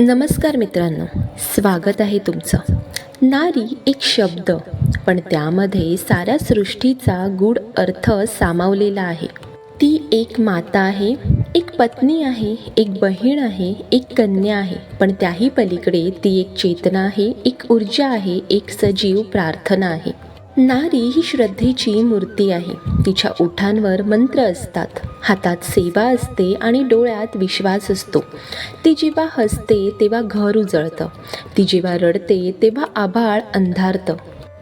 नमस्कार मित्रांनो स्वागत आहे तुमचं. नारी एक शब्द पण त्यामध्ये साऱ्या सृष्टीचा गूढ अर्थ सामावलेला आहे. ती एक माता आहे एक पत्नी आहे एक बहीण आहे एक कन्या आहे पण त्याही पलीकडे ती एक चेतना आहे एक ऊर्जा आहे एक सजीव प्रार्थना आहे. नारी ही श्रद्धेची मूर्ती आहे. तिच्या ओठांवर मंत्र असतात. हातात सेवा असते आणि डोळ्यात विश्वास असतो. ती जेव्हा हसते तेव्हा घर उजळतं. ती जेव्हा रडते तेव्हा आभाळ अंधारतं.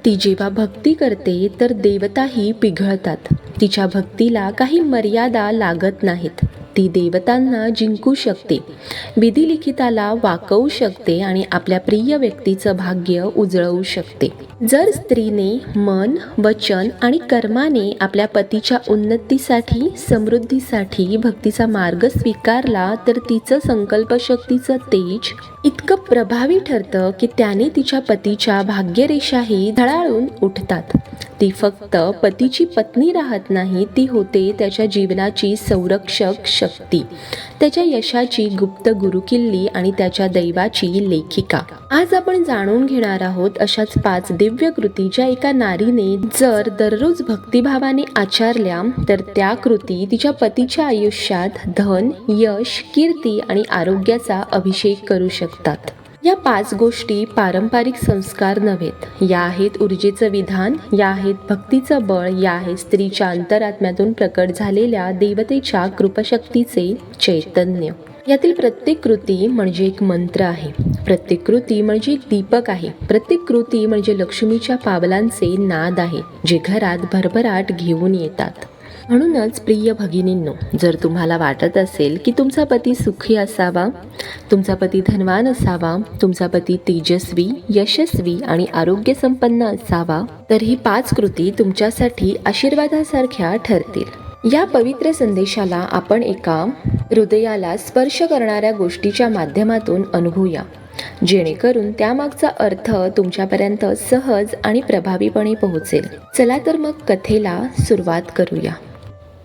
ती जेव्हा भक्ती करते तर देवताही पिघळतात. तिच्या भक्तीला काही मर्यादा लागत नाहीत. ती देवतांना जिंकू शकते. विधिलिखिताला वाकवू शकते आणि आपल्या प्रिय व्यक्तीचं भाग्य उजळवू शकते. जर स्त्रीने मन वचन आणि कर्माने आपल्या पतीच्या उन्नतीसाठी समृद्धीसाठी भक्तीचा मार्ग स्वीकारला तर तिचं संकल्पशक्तीचं तेज इतकं प्रभावी ठरतं की त्याने तिच्या पतीच्या भाग्यरेषाही धळाळून उठतात. ती फक्त पतीची पत्नी राहत नाही ती होते त्याच्या जीवनाची संरक्षक शक्ती त्याच्या यशाची गुप्त गुरुकिल्ली आणि त्याच्या दैवाची लेखिका. आज आपण जाणून घेणार आहोत अशाच पाच दिव्य कृती ज्या एका नारीने जर दररोज भक्तिभावाने आचारल्या तर त्या कृती तिच्या पतीच्या आयुष्यात धन यश कीर्ती आणि आरोग्याचा अभिषेक करू शकतात. या पाच गोष्टी पारंपरिक संस्कार नव्हेत. या आहेत ऊर्जेचं विधान या आहेत भक्तीचं बळ या आहेत स्त्रीच्या अंतरात्म्यातून प्रकट झालेल्या देवतेच्या कृपशक्तीचे चैतन्य. यातील प्रत्येक कृती म्हणजे एक मंत्र आहे. प्रत्येक कृती म्हणजे एक दीपक आहे. प्रत्येक कृती म्हणजे लक्ष्मीच्या पावलांचे नाद आहे जे घरात भरभराट घेऊन येतात. म्हणूनच प्रिय भगिनींनो जर तुम्हाला वाटत असेल की तुमचा पती सुखी असावा तुमचा पती धनवान असावा तुमचा पती तेजस्वी यशस्वी आणि आरोग्यसंपन्न असावा तर ही पाच कृती तुमच्यासाठी आशीर्वादासारख्या ठरतील. या पवित्र संदेशाला आपण एका हृदयाला स्पर्श करणाऱ्या गोष्टीच्या माध्यमातून अनुभवूया. जेणेकरून त्यामागचा अर्थ तुमच्यापर्यंत सहज आणि प्रभावीपणे पोहोचेल. चला तर मग कथेला सुरुवात करूया.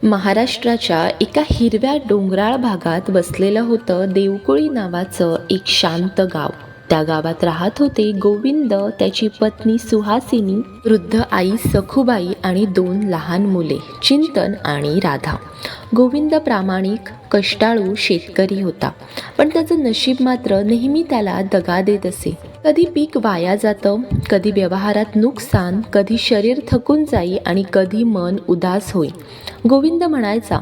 महाराष्ट्राच्या एका हिरव्या डोंगराळ भागात बसलेलं होतं देवकुळी नावाचं एक शांत गाव. त्या गावात राहत होते गोविंद त्याची पत्नी सुहासिनी वृद्ध आई सखुबाई आणि दोन लहान मुले चिंतन आणि राधा. गोविंद प्रामाणिक कष्टाळू शेतकरी होता. पण त्याचं नशीब मात्र नेहमी त्याला दगा देत असे. कधी पीक वाया जातं कधी व्यवहारात नुकसान कधी शरीर थकून जाई आणि कधी मन उदास होई. गोविंद म्हणायचा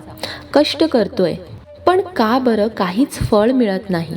कष्ट करतोय पण का बरं काहीच फळ मिळत नाही?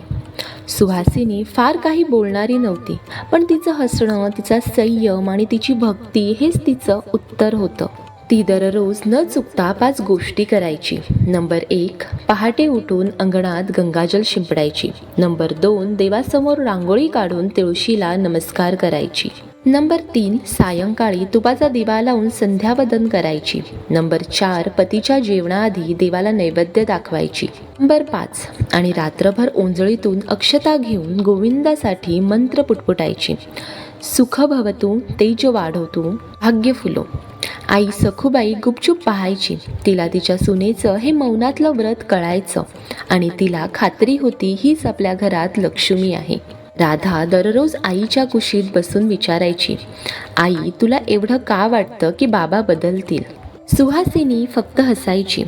सुहासिनी फार काही बोलणारी नव्हती पण तिचं हसणं तिचा संयम आणि तिची भक्ती हेच तिचं उत्तर होतं. ती दररोज न चुकता पाच गोष्टी करायची. नंबर एक पहाटे उठून अंगणात गंगाजल शिंपडायची. नंबर दोन देवासमोर रांगोळी काढून तुळशीला नमस्कार करायची. नंबर तीन सायंकाळी तुपाचा दिवा लावून संध्यावदन करायची. नंबर चार पतीच्या जेवणाआधी देवाला नैवेद्य दाखवायची. नंबर पाच आणि रात्रभर ओंजळीतून अक्षता घेऊन गोविंदासाठी मंत्र पुटपुटायची. सुख भवतू तेज वाढवतो भाग्य फुलो. आई सखुबाई गुपचूप पाहायची. तिला तिच्या सुनेचं हे मौनातलं व्रत कळायचं. आणि तिला खात्री होती हीच आपल्या घरात लक्ष्मी आहे. राधा दररोज आईच्या कुशीत बसून विचारायची आई तुला एवढं का वाटतं की बाबा बदलतील? सुहासिनी फक्त हसायची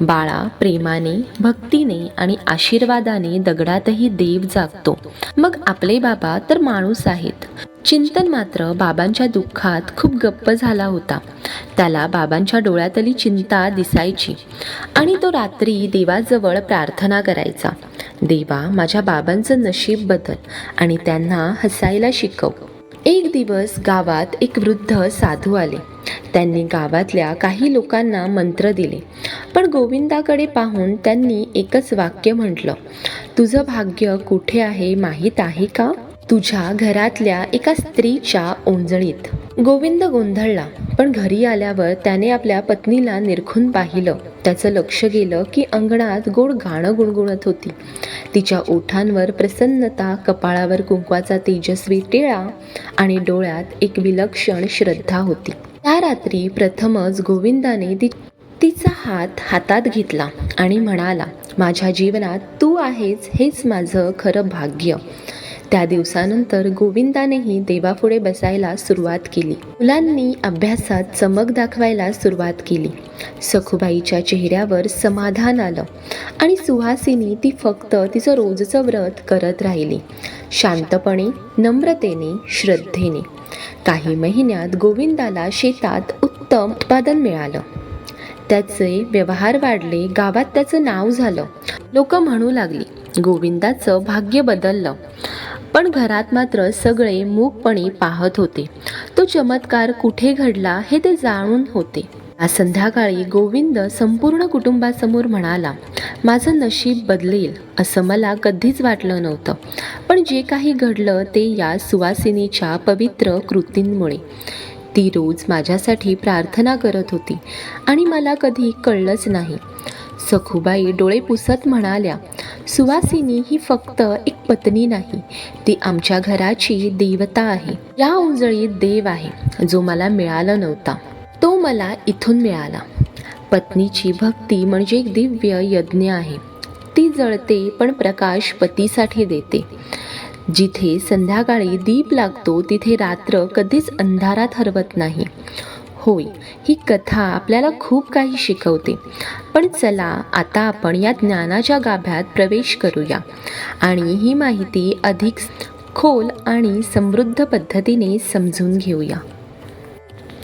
बाळा प्रेमाने भक्तीने आणि आशीर्वादाने दगडातही देव जागतो. मग आपले बाबा तर माणूस आहेत. चिंतन मात्र बाबांच्या दुःखात खूप गप्प झाला होता. त्याला बाबांच्या डोळ्यातली चिंता दिसायची आणि तो रात्री देवाजवळ प्रार्थना करायचा. देवा माझ्या बाबांचं नशीब बदल आणि त्यांना हसायला शिकव. एक दिवस गावात एक वृद्ध साधू आले. त्यांनी गावातल्या काही लोकांना मंत्र दिले. पण गोविंदाकडे पाहून त्यांनी एकच वाक्य म्हटलं. तुझं भाग्य कुठे आहे माहीत आहे का? तुझ्या घरातल्या एका स्त्रीच्या ओंजळीत. गोविंद गोंधळला पण घरी आल्यावर त्याने आपल्या पत्नीला निरखून पाहिलं. त्याचं लक्ष गेलं की अंगणात गोड गाणं गुणगुणत होती. तिच्या ओठांवर प्रसन्नता कपाळावर कुंकवाचा तेजस्वी टिळा आणि डोळ्यात एक विलक्षण श्रद्धा होती. त्या रात्री प्रथमच गोविंदाने ती तिचा हात हातात घेतला आणि म्हणाला माझ्या जीवनात तू आहेस हेच माझं खरं भाग्य. त्या दिवसानंतर गोविंदानेही देवापुढे बसायला सुरुवात केली. मुलांनी अभ्यासात चमक दाखवायला सुरुवात केली. सखुबाईच्या चेहऱ्यावर समाधान आलं आणि सुहासिनी ती फक्त तिचं रोजचं व्रत करत राहिली. शांतपणे नम्रतेने श्रद्धेने. काही महिन्यात गोविंदाला शेतात उत्तम उत्पादन मिळालं. त्याचे व्यवहार वाढले गावात त्याचं नाव झालं. लोक म्हणू लागली गोविंदाचं भाग्य बदललं. पण घरात मात्र सगळे मूकपणे पाहत होते. तो चमत्कार कुठे घडला हे ते जाणून होते. आज संध्याकाळी गोविंद संपूर्ण कुटुंबासमोर म्हणाला माझं नशीब बदलेल असं मला कधीच वाटलं नव्हतं. पण जे काही घडलं ते या सुवासिनीच्या पवित्र कृतींमुळे. ती रोज माझ्यासाठी प्रार्थना करत होती आणि मला कधी कळलंच नाही. सखुबाई डोळे पुसत म्हणाल्या सुवासिनी ही फक्त एक पत्नी नाही ती आमच्या घराची देवता आहे. या उंजळीत देव आहे जो मला मिळाला नव्हता. तो मला इथून मिळाला. पत्नीची भक्ती म्हणजे एक दिव्य यज्ञ आहे. ती जळते पण प्रकाश पतीसाठी देते. जिथे संध्याकाळी दीप लागतो तिथे रात्र कधीच अंधारात हरवत नाही. होय ही कथा आपल्याला खूप काही शिकवते. पण चला आता आपण या ज्ञानाच्या गाभ्यात प्रवेश करूया. आणि ही माहिती अधिक खोल आणि समृद्ध पद्धतीने समजून घेऊया.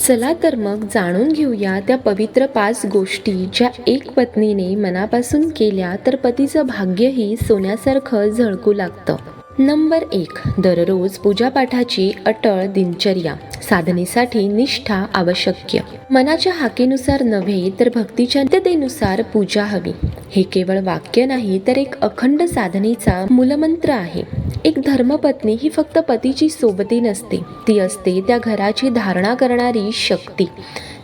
चला तर मग जाणून घेऊया त्या पवित्र पाच गोष्टी ज्या एक पत्नीने मनापासून केल्या तर पतीचं भाग्यही सोन्यासारखं झळकू लागतं. नंबर एक दररोज पूजापाठाची अटळ दिनचर्या साधनेसाठी निष्ठा आवश्यक मनाच्या हाकेनुसार नव्हे तर भक्तीच्या नित्यतेनुसार पूजा हवी. हे केवळ वाक्य नाही तर एक अखंड साधनेचा मूलमंत्र आहे. एक धर्मपत्नी ही फक्त पतीची सोबती नसते. ती असते त्या घराची धारणा करणारी शक्ती.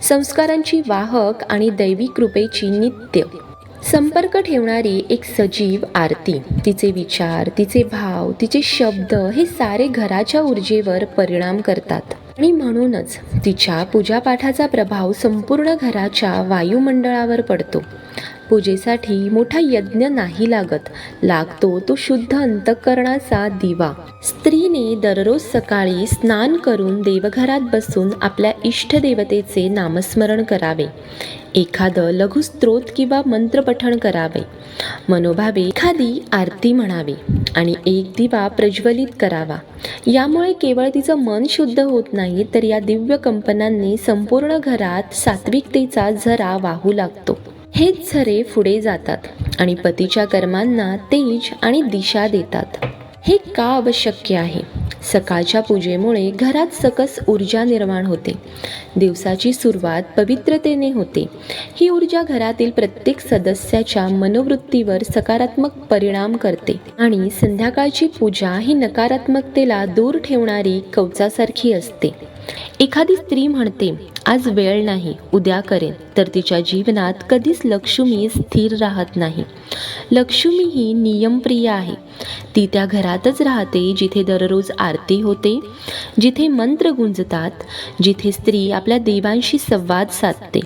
संस्कारांची वाहक आणि दैवी कृपेची नित्य. संपर्क ठेवणारी एक सजीव आरती. तिचे विचार तिचे भाव तिचे शब्द हे सारे घराच्या ऊर्जेवर परिणाम करतात. आणि म्हणूनच तिच्या पूजापाठाचा प्रभाव संपूर्ण घराच्या वायुमंडळावर पडतो. पूजेसाठी मोठा यज्ञ नाही लागत. लागतो तो शुद्ध अंतःकरणाचा दिवा. स्त्रीने दररोज सकाळी स्नान करून देवघरात बसून आपल्या इष्टदेवतेचे नामस्मरण करावे. एखादं लघुस्त्रोत किंवा मंत्रपठण करावे. मनोभावे एखादी आरती म्हणावी आणि एक दिवा प्रज्वलित करावा. यामुळे केवळ तिचं मन शुद्ध होत नाही तर या दिव्य कंपनांनी संपूर्ण घरात सात्विकतेचा झरा वाहू लागतो. हेच झरे पुढे जातात आणि पतीच्या कर्मांना तेज आणि दिशा देतात. हे का आवश्यक आहे? सकाळच्या पूजेमुळे घरात सकस ऊर्जा निर्माण होते. दिवसाची सुरुवात पवित्रतेने होते. ही ऊर्जा घरातील प्रत्येक सदस्याच्या मनोवृत्तीवर सकारात्मक परिणाम करते आणि संध्याकाळची पूजा ही नकारात्मकतेला दूर ठेवणारी कवचासारखी असते. एखादी स्त्री म्हणते आज वेळ नाही उद्या करेन. तर तिच्या जीवनात कधीच लक्ष्मी स्थिर राहत नाही. लक्ष्मी ही नियमप्रिय आहे. ती त्या घरातच राहते जिथे दररोज आरती होते जिथे मंत्र गुंजतात जिथे स्त्री आपल्या देवांशी संवाद साधते.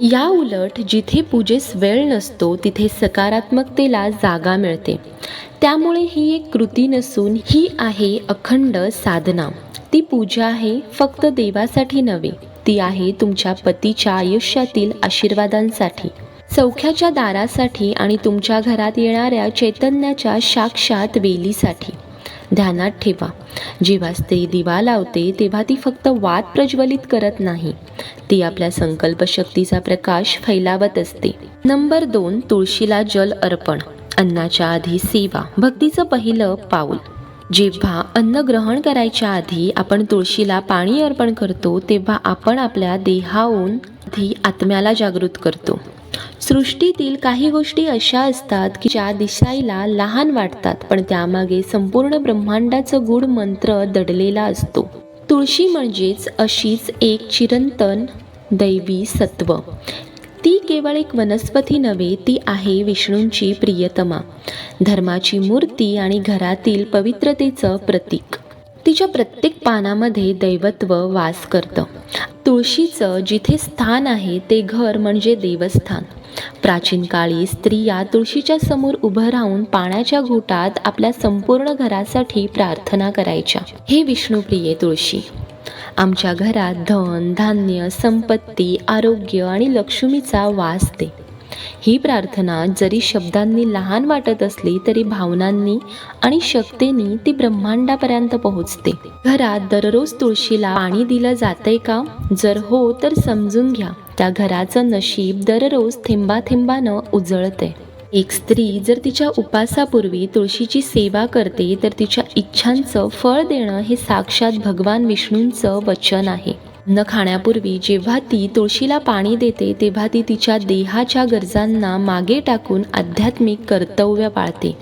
या उलट जिथे पूजेस वेळ नसतो तिथे सकारात्मकतेला जागा मिळते. त्यामुळे ही एक कृती नसून ही आहे अखंड साधना. ती पूजा आहे फक्त देवासाठी नव्हे. ती आहे तुमच्या पतीच्या आयुष्यातील आशीर्वादांसाठी. चौख्याच्या दारासाठी आणि तुमच्या घरात येणाऱ्या चैतन्याच्या साक्षात वेलीसाठी. ध्यानात ठेवा. जेव्हा स्त्री दिवा लावते तेव्हा ती फक्त वाद प्रज्वलित करत नाही. ती आपल्या संकल्पशक्तीचा प्रकाश फैलावत असते. नंबर दोन तुळशीला जल अर्पण. अन्नाच्या आधी सेवा. भक्तीचं पहिलं पाऊल. जेव्हा अन्न ग्रहण करायच्या आधी आपण तुळशीला पाणी अर्पण करतो तेव्हा आपण आपल्या देहाहून आधी आत्म्याला जागृत करतो. सृष्टीतील काही गोष्टी अशा असतात की ज्या दिसायला लहान वाटतात पण त्यामागे संपूर्ण ब्रह्मांडाचं गूढ मंत्र दडलेला असतो. तुळशी म्हणजेच अशीच एक चिरंतन दैवी सत्व. ती केवळ एक वनस्पती नव्हे ती आहे विष्णूंची प्रियतमा. धर्माची मूर्ती आणि घरातील पवित्रतेचं प्रतीक. तिच्या प्रत्येक पानामध्ये दैवत्व वास करतं. तुळशीचं जिथे स्थान आहे ते घर म्हणजे देवस्थान. प्राचीन काळी स्त्रिया तुळशीच्या समोर उभं राहून पाण्याच्या घोटात आपल्या संपूर्ण घरासाठी प्रार्थना करायच्या. हे विष्णुप्रिये तुळशी आमच्या घरात धन धान्य संपत्ती आरोग्य आणि लक्ष्मीचा वास दे. ही प्रार्थना जरी शब्दांनी लहान वाटत असली तरी भावनांनी आणि शक्तीनी ती ब्रह्मांडापर्यंत पोहोचते. घरात दररोज तुळशीला पाणी दिलं जातंय का? जर हो तर समजून घ्या. त्या घराचं नशीब दररोज थेंबा थेंबानं उजळते. एक स्त्री जर तिच्या उपासापूर्वी तुळशीची सेवा करते तर तिच्या इच्छांचं फळ देणं हे साक्षात भगवान विष्णूंचं वचन आहे. न खाण्यापूर्वी जेव्हा ती तुळशीला पाणी देते तेव्हा ती तिच्या देहाच्या गरजांना मागे टाकून आध्यात्मिक कर्तव्य पाळते.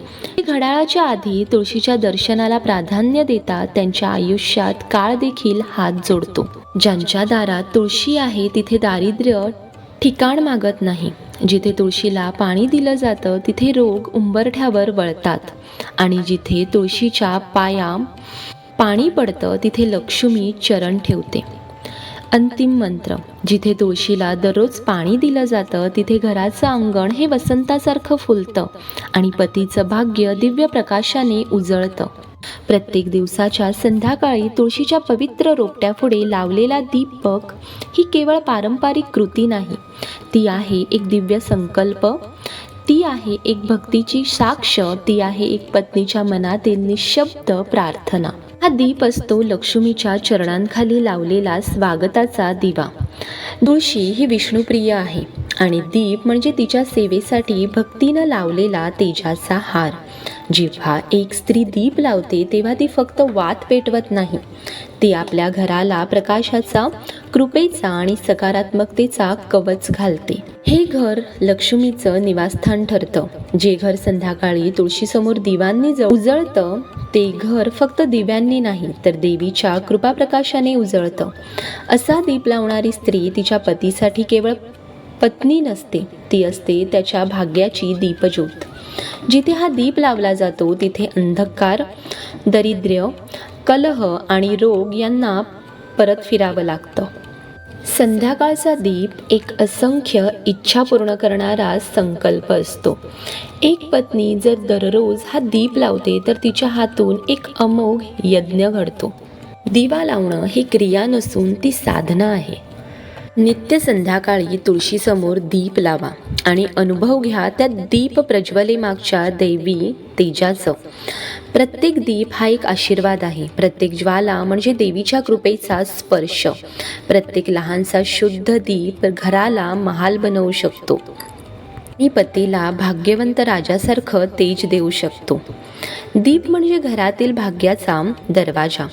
घड्याळाच्या आधी तुळशीच्या दर्शनाला प्राधान्य देतात त्यांच्या आयुष्यात काळ देखील हात जोडतो. ज्यांच्या दारात तुळशी आहे तिथे दारिद्र्य ठिकाण मागत नाही. जिथे तुळशीला पाणी दिलं जातं तिथे रोग उंबरठ्यावर वळतात. आणि जिथे तुळशीच्या पाया पाणी पडतं तिथे लक्ष्मी चरण ठेवते. अंतिम मंत्र. जिथे तुळशीला दररोज पाणी दिलं जातं तिथे घराचं अंगण हे वसंतासारखं फुलतं आणि पतीचं भाग्य दिव्य प्रकाशाने उजळतं. प्रत्येक दिवसाच्या संध्याकाळी तुळशीच्या पवित्र रोपट्यापुढे लावलेला दीपक ही केवळ पारंपरिक कृती नाही. ती आहे एक दिव्य संकल्प. ती आहे एक भक्तीची साक्ष. ती आहे एक पत्नीच्या मनातील निशब्द प्रार्थना. हा दीप असतो लक्ष्मीच्या चरणांखाली लावलेला स्वागताचा दिवा. तुळशी ही विष्णुप्रिय आहे आणि दीप म्हणजे तिच्या सेवेसाठी भक्तीनं लावलेला तेजाचा हार. जेव्हा एक स्त्री दीप लावते तेव्हा ती फक्त वात पेटवत नाही. ती आपल्या घराला प्रकाशाचा कृपेचा आणि सकारात्मकतेचा कवच घालते. हे घर लक्ष्मीचं निवासस्थान ठरतं. जे घर संध्याकाळी तुळशीसमोर दिवांनी उजळतं ते घर फक्त दिव्यांनी नाही तर देवीच्या कृपाप्रकाशाने उजळतं. असा दीप लावणारी स्त्री तिच्या पतीसाठी केवळ पत्नी नसते ती असते त्याच्या भाग्याची दीपज्योत. जिथे हा दीप लावला जातो तिथे अंधकार दरिद्र्य कलह आणि रोग यांना परत फिरावं लागतं. संध्याकाळचा दीप एक असंख्य इच्छा पूर्ण करणारा संकल्प असतो. एक पत्नी जर दररोज हा दीप लावते तर तिच्या हातून एक अमोघ यज्ञ घडतो. दिवा लावणं ही क्रिया नसून ती साधना आहे. नित्य संध्याकाळी तुळशीसमोर दीप लावा आणि अनुभव घ्या त्या दीप प्रज्वलेमागच्या दैवी तेजाचं. प्रत्येक दीप हा एक आशीर्वाद आहे. प्रत्येक ज्वाला म्हणजे देवीच्या कृपेचा स्पर्श. प्रत्येक लहानसा शुद्ध दीप घराला महाल बनवू शकतो. मी पतीला भाग्यवंत राजासारखं तेज देऊ शकतो. दीप म्हणजे घरातील भाग्याचा दरवाजा.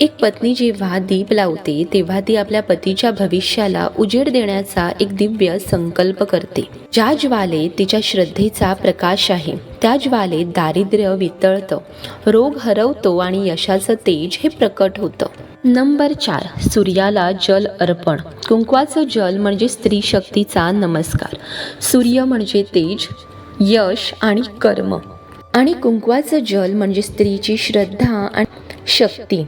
एक पत्नी जेव्हा दीप लावते तेव्हा ती आपल्या पतीच्या भविष्याला उजेड देण्याचा एक दिव्य संकल्प करते. ज्या ज्वालेत तिच्या श्रद्धेचा प्रकाश आहे त्या ज्वालेत दारिद्र्य वितळतं रोग हरवतो आणि यशाचं तेज हे प्रकट होतं. नंबर चार सूर्याला जल अर्पण. कुंकवाचं जल म्हणजे स्त्री शक्तीचा नमस्कार. सूर्य म्हणजे तेज यश आणि कर्म. आणि कुंकवाचं जल म्हणजे स्त्रीची श्रद्धा आणि शक्ती.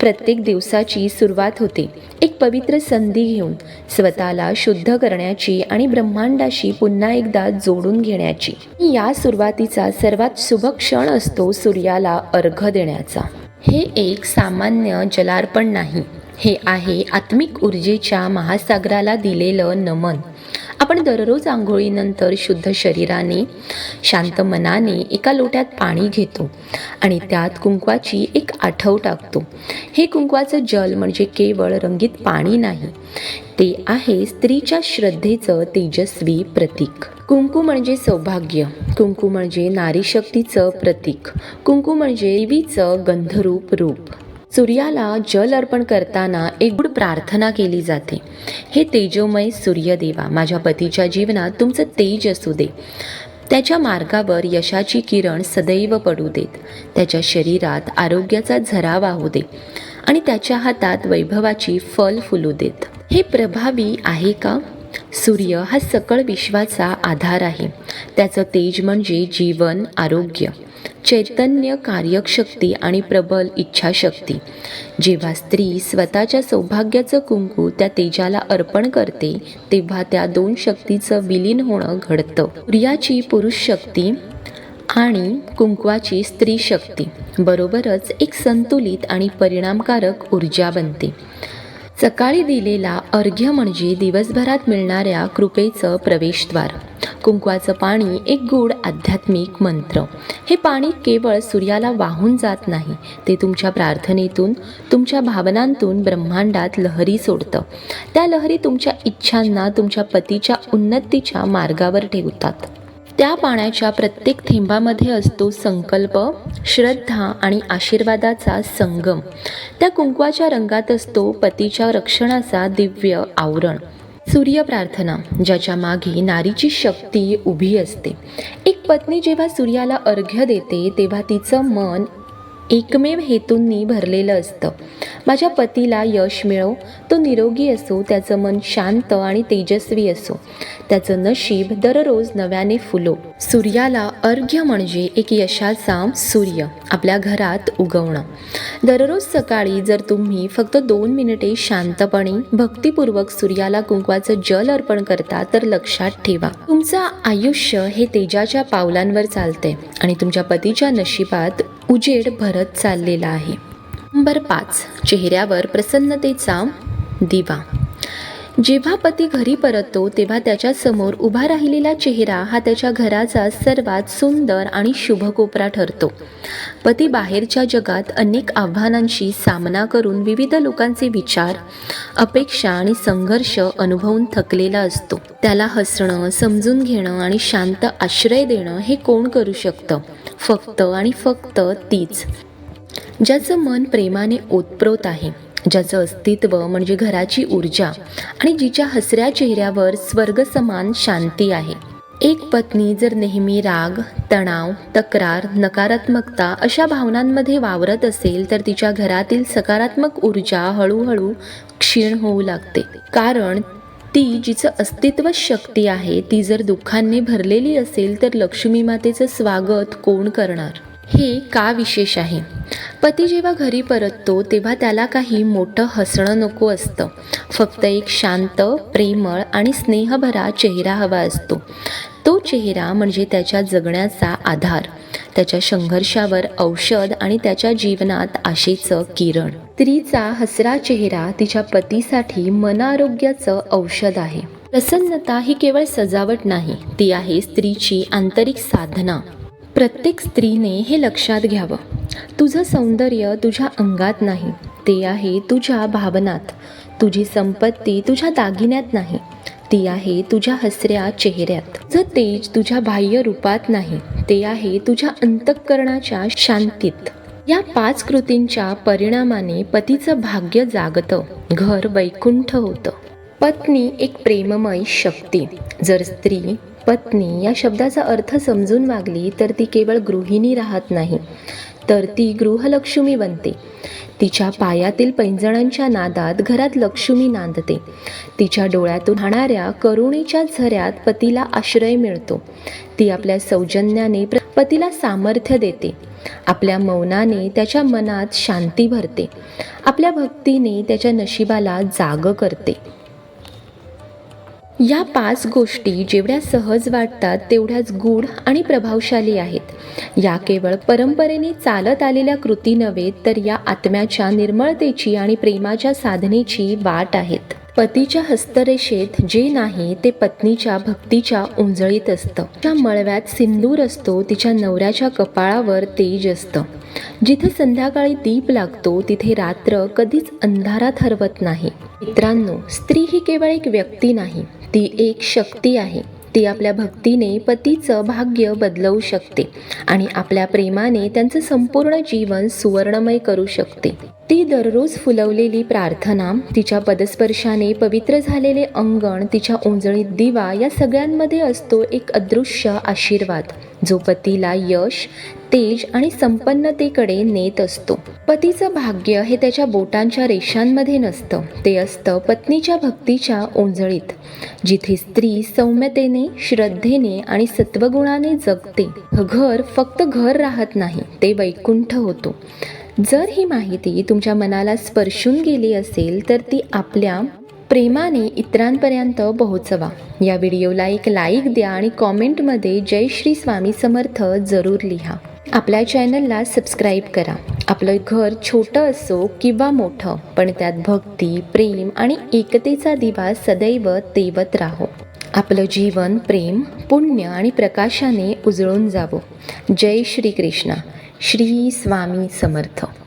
प्रत्येक दिवसाची सुरुवात होते. एक पवित्र संधी घेऊन स्वतःला शुद्ध करण्याची आणि ब्रह्मांडाशी पुन्हा एकदा जोडून घेण्याची. या सुरुवातीचा सर्वात शुभ क्षण असतो सूर्याला अर्घ देण्याचा. हे एक सामान्य जलार्पण नाही. हे आहे आत्मिक ऊर्जेच्या महासागराला दिलेलं नमन. आपण दररोज आंघोळीनंतर शुद्ध शरीराने शांत मनाने एका लोट्यात पाणी घेतो आणि त्यात कुंकवाची एक आठव टाकतो. हे कुंकवाचं जल म्हणजे केवळ रंगीत पाणी नाही. ते आहे स्त्रीच्या श्रद्धेचं तेजस्वी प्रतीक. कुंकू म्हणजे सौभाग्य कुंकू म्हणजे नारीशक्तीचं प्रतीक कुंकू म्हणजे देवीचं गंधरूप रूप. सूर्याला जल अर्पण करताना एक गुड प्रार्थना केली जाते. हे तेजोमय सूर्यदेवा माझ्या पतीच्या जीवनात तुमचं तेज असू दे. त्याच्या मार्गावर यशाची किरण सदैव पडू देत. त्याच्या शरीरात आरोग्याचा झरा वाहू दे आणि त्याच्या हातात वैभवाची फल फुलू देत. हे प्रभावी आहे का? सूर्य हा सकळ विश्वाचा आधार आहे. त्याचं तेज म्हणजे जीवन आरोग्य. चैतन्य कार्यशक्ती आणि प्रबल इच्छाशक्ती. जेव्हा स्त्री स्वतःच्या सौभाग्याचं कुंकू त्या तेजाला अर्पण करते तेव्हा त्या दोन शक्तीचं विलीन होणं घडतं. सूर्याची पुरुष शक्ती आणि कुंकवाची स्त्री शक्ती बरोबरच एक संतुलित आणि परिणामकारक ऊर्जा बनते. सकाळी दिलेला अर्घ्य म्हणजे दिवसभरात मिळणाऱ्या कृपेचं प्रवेशद्वार. कुंकवाचं पाणी एक गूढ आध्यात्मिक मंत्र. हे पाणी केवळ सूर्याला वाहून जात नाही ते तुमच्या प्रार्थनेतून तुमच्या भावनांतून ब्रह्मांडात लहरी सोडतं. त्या लहरी तुमच्या इच्छांना तुमच्या पतीच्या उन्नतीच्या मार्गावर ठेवतात. त्या पाण्याच्या प्रत्येक थेंबामध्ये असतो संकल्प श्रद्धा आणि आशीर्वादाचा संगम. त्या कुंकवाच्या रंगात असतो पतीच्या रक्षणाचा दिव्य आवरण. सूर्यप्रार्थना ज्याच्या मागे नारीची शक्ती उभी असते. एक पत्नी जेव्हा सूर्याला अर्घ्य देते तेव्हा तिचं मन एकमेव हेतूंनी भरलेलं असतं. माझ्या पतीला यश मिळो तो निरोगी असो त्याचं मन शांत आणि तेजस्वी असो. त्याचं नशीब दररोज नव्याने फुलो. सूर्याला अर्घ्य म्हणजे एक यशाचा सूर्य आपल्या घरात उगवणं. दररोज सकाळी जर तुम्ही फक्त दोन मिनिटे शांतपणे भक्तिपूर्वक सूर्याला कुंकवाचं जल अर्पण करता तर लक्षात ठेवा. तुमचं आयुष्य हे तेजाच्या पावलांवर चालते आणि तुमच्या पतीच्या नशिबात उजेड भरत चाललेला आहे. नंबर पाच चेहऱ्यावर प्रसन्नतेचा दिवा. जेव्हा पती घरी परततो तेव्हा त्याच्यासमोर उभा राहिलेला चेहरा हा त्याच्या घराचा सर्वात सुंदर आणि शुभ कोपरा ठरतो. पती बाहेरच्या जगात अनेक आव्हानांशी सामना करून विविध लोकांचे विचार अपेक्षा आणि संघर्ष अनुभवून थकलेला असतो. त्याला हसणं समजून घेणं आणि शांत आश्रय देणं हे कोण करू शकतं? फक्त आणि फक्त तीच ज्याचं मन प्रेमाने ओतप्रोत आहे. ज्याचं अस्तित्व म्हणजे घराची ऊर्जा आणि जिच्या हसऱ्या चेहऱ्यावर स्वर्गसमान शांती आहे. एक पत्नी जर नेहमी राग तणाव तक्रार नकारात्मकता अशा भावनांमध्ये वावरत असेल तर तिच्या घरातील सकारात्मक ऊर्जा हळूहळू क्षीण होऊ लागते. कारण ती जिचं अस्तित्व शक्ती आहे ती जर दुःखांनी भरलेली असेल तर लक्ष्मी मातेचं स्वागत कोण करणार? हे का विशेष आहे? पती जेव्हा घरी परततो तेव्हा त्याला काही मोठं हसणं नको असतं. फक्त एक शांत प्रेमळ आणि स्नेहभरा चेहरा हवा असतो. तो चेहरा म्हणजे त्याच्या जगण्याचा आधार. त्याच्या संघर्षावर औषध आणि त्याच्या जीवनात आशेचं किरण. स्त्रीचा हसरा चेहरा तिच्या पतीसाठी मनारोग्याचं औषध आहे. प्रसन्नता ही केवळ सजावट नाही ती आहे स्त्रीची आंतरिक साधना. प्रत्येक स्त्रीने हे लक्षात घ्यावं. तुझं सौंदर्य तुझ्या अंगात नाही. ते आहे तुझ्या भावनात. तुझी संपत्ती तुझ्या दागिन्यात नाही. ती आहे तुझ्या हसऱ्या चेहऱ्यात. तुझं तेज तुझ्या बाह्य रूपात नाही. ते आहे तुझ्या अंतःकरणाच्या शांतीत. या पाच कृतींच्या परिणामाने पतीचं भाग्य जागतं. घर वैकुंठ होतं. पत्नी एक प्रेममय शक्ती. जर स्त्री पत्नी या शब्दाचा अर्थ समजून वागली तर ती केवळ गृहिणी राहत नाही तर ती गृहलक्ष्मी बनते. तिच्या पायातील पैंजणांच्या नादात घरात लक्ष्मी नांदते. तिच्या डोळ्यातून राहणाऱ्या करुणीच्या झऱ्यात पतीला आश्रय मिळतो. ती आपल्या सौजन्याने पतीला सामर्थ्य देते. आपल्या मौनाने त्याच्या मनात शांती भरते. आपल्या भक्तीने त्याच्या नशिबाला जाग करते. या पाच गोष्टी जेवढ्या सहज वाटतात तेवढ्याच गूढ आणि प्रभावशाली आहेत. या केवळ परंपरेने चालत आलेल्या कृती नव्हे तर या आत्म्याच्या निर्मळतेची आणि प्रेमाच्या साधनेची वाट आहेत. पतीच्या हस्तरेषेत जे नाही ते पत्नीच्या भक्तीच्या उंजळीत असतं. त्या मळव्यात सिंदूर असतो तिच्या नवऱ्याच्या कपाळावर तेज असतं. जिथे संध्याकाळी दीप लागतो तिथे रात्र कधीच अंधारात हरवत नाही. मित्रांनो स्त्री ही केवळ एक व्यक्ती नाही. ती एक शक्ती आहे. ती आपल्या भक्तीने पतीचं भाग्य बदलवू शकते आणि आपल्या प्रेमाने त्यांचं संपूर्ण जीवन सुवर्णमय करू शकते. ती दररोज फुलवलेली प्रार्थना तिच्या पदस्पर्शाने पवित्र झालेले अंगण तिच्या उंजळीत दिवा या सगळ्यांमध्ये असतो एक अदृश्य आशीर्वाद जो पतीला यश तेज आणि संपन्नतेकडे नेत असतो. पतीचं भाग्य हे त्याच्या बोटांच्या रेषांमध्ये नसतं ते असतं पत्नीच्या भक्तीच्या ओंजळीत जिथे स्त्री सौम्यतेने श्रद्धेने आणि सत्वगुणाने जगते. घर फक्त घर राहत नाही ते वैकुंठ होतो. जर ही माहिती तुमच्या मनाला स्पर्शून गेली असेल तर ती आपल्या प्रेमाने इतरांपर्यंत पोहोचवा. या व्हिडिओला एक लाईक द्या आणि कॉमेंटमध्ये जय श्री स्वामी समर्थ जरूर लिहा. आपल्या चॅनलला सबस्क्राईब करा. आपलं घर छोटं असो किंवा मोठं पण त्यात भक्ती प्रेम आणि एकतेचा दिवा सदैव तेवत राहो. आपलं जीवन प्रेम पुण्य आणि प्रकाशाने उजळून जावं. जय श्री कृष्णा श्री स्वामी समर्थ.